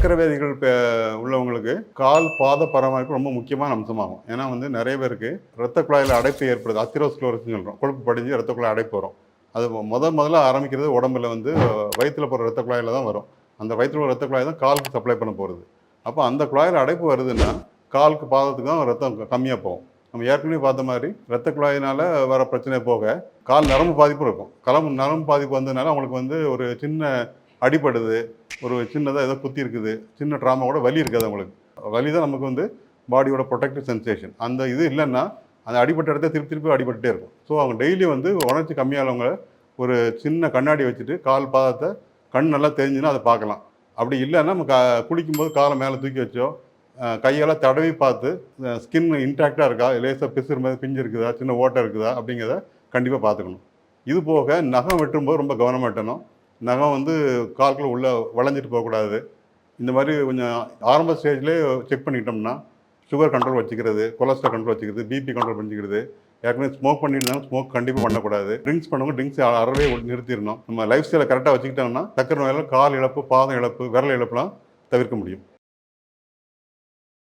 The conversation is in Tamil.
சக்கரை வியாதிகள் உள்ளவங்களுக்கு கால் பாத பராமரிப்பு ரொம்ப முக்கியமான அம்சமாகும். ஏன்னா வந்து நிறைய பேருக்கு ரத்த குழாயில் அடைப்பு ஏற்படுது. அத்திரோஸ்க்ளோரஸ்னு சொல்கிறோம் கொழுப்பு படிஞ்சு ரத்த குழாய் அடைப்பு வரும். அது முத முதல்ல ஆரம்பிக்கிறது உடம்புல வந்து வயிற்றில் போகிற ரத்த குழாயில் தான் வரும். அந்த வயிற்றில் போகிற ரத்த குழாய் தான் காலுக்கு சப்ளை பண்ண போகிறது அப்போ அந்த குழாயில் அடைப்பு வருதுன்னா காலுக்கு பாதத்துக்கு தான் ரத்தம் கம்மியாக போகும். நம்ம ஏற்கனவே பார்த்த மாதிரி ரத்த குழாயினால் வர பிரச்சனை போக கால் நரம்பு பாதிப்பும் இருக்கும். கலம் நரம்பு பாதிப்பு வந்ததுனால அவங்களுக்கு வந்து ஒரு சின்ன அடிபடுது. ஒரு சின்னதாக ஏதோ குத்தி இருக்குது. சின்ன ட்ராமா கூட வலி இருக்காது அவங்களுக்கு. வலி தான் நமக்கு வந்து பாடியோட ப்ரொடெக்டிவ் சென்சேஷன் அந்த இது இல்லைன்னா அந்த அடிபட்ட இடத்த திருப்பி திருப்பி அடிபட்டுட்டே இருக்கும். ஸோ அவங்க டெய்லி வந்து உணர்ச்சி கம்மியானவங்க ஒரு சின்ன கண்ணாடி வச்சுட்டு கால் பாதத்தை கண் நல்லா தெரிஞ்சுன்னா அதை பார்க்கலாம். அப்படி இல்லைன்னா நம்ம கா குளிக்கும்போது காலை மேலே தூக்கி வச்சோ கையால் தடவி பார்த்து ஸ்கின் இன்டாக்டாக இருக்கா? லேசாக பிசுறு மாதிரி பிஞ்சு இருக்குதா? சின்ன ஓட்டை இருக்குதா? அப்படிங்கிறத கண்டிப்பாக பார்த்துக்கணும். இது போக நகம் வெட்டும்போது ரொம்ப கவனம் வெட்டணும். நகம் வந்து கால்கள் உள்ளே வளைஞ்சிட்டு போகக்கூடாது. இந்த மாதிரி கொஞ்சம் ஆரம்ப ஸ்டேஜ்லேயே செக் பண்ணிக்கிட்டோம்னா சுகர் கண்ட்ரோல் வச்சுக்கிறது கொலஸ்ட்ரால் கண்ட்ரோல் வச்சுக்கிறது பிபி கண்ட்ரோல் பண்ணிக்கிறது ஏற்கனவே ஸ்மோக் பண்ணியிருந்தாலும் ஸ்மோக் கண்டிப்பாக பண்ணக்கூடாது. ட்ரிங்க்ஸ் பண்ணவங்க ட்ரிங்க்ஸ் அறவே நிறுத்திடணும். நம்ம லைஃப் ஸ்டைலை கரெக்டாக வச்சுக்கிட்டோம்னா சக்கரை நோயால் கால் இழப்பு பாதம் இழப்பு விரல் இழப்புலாம் தவிர்க்க முடியும்.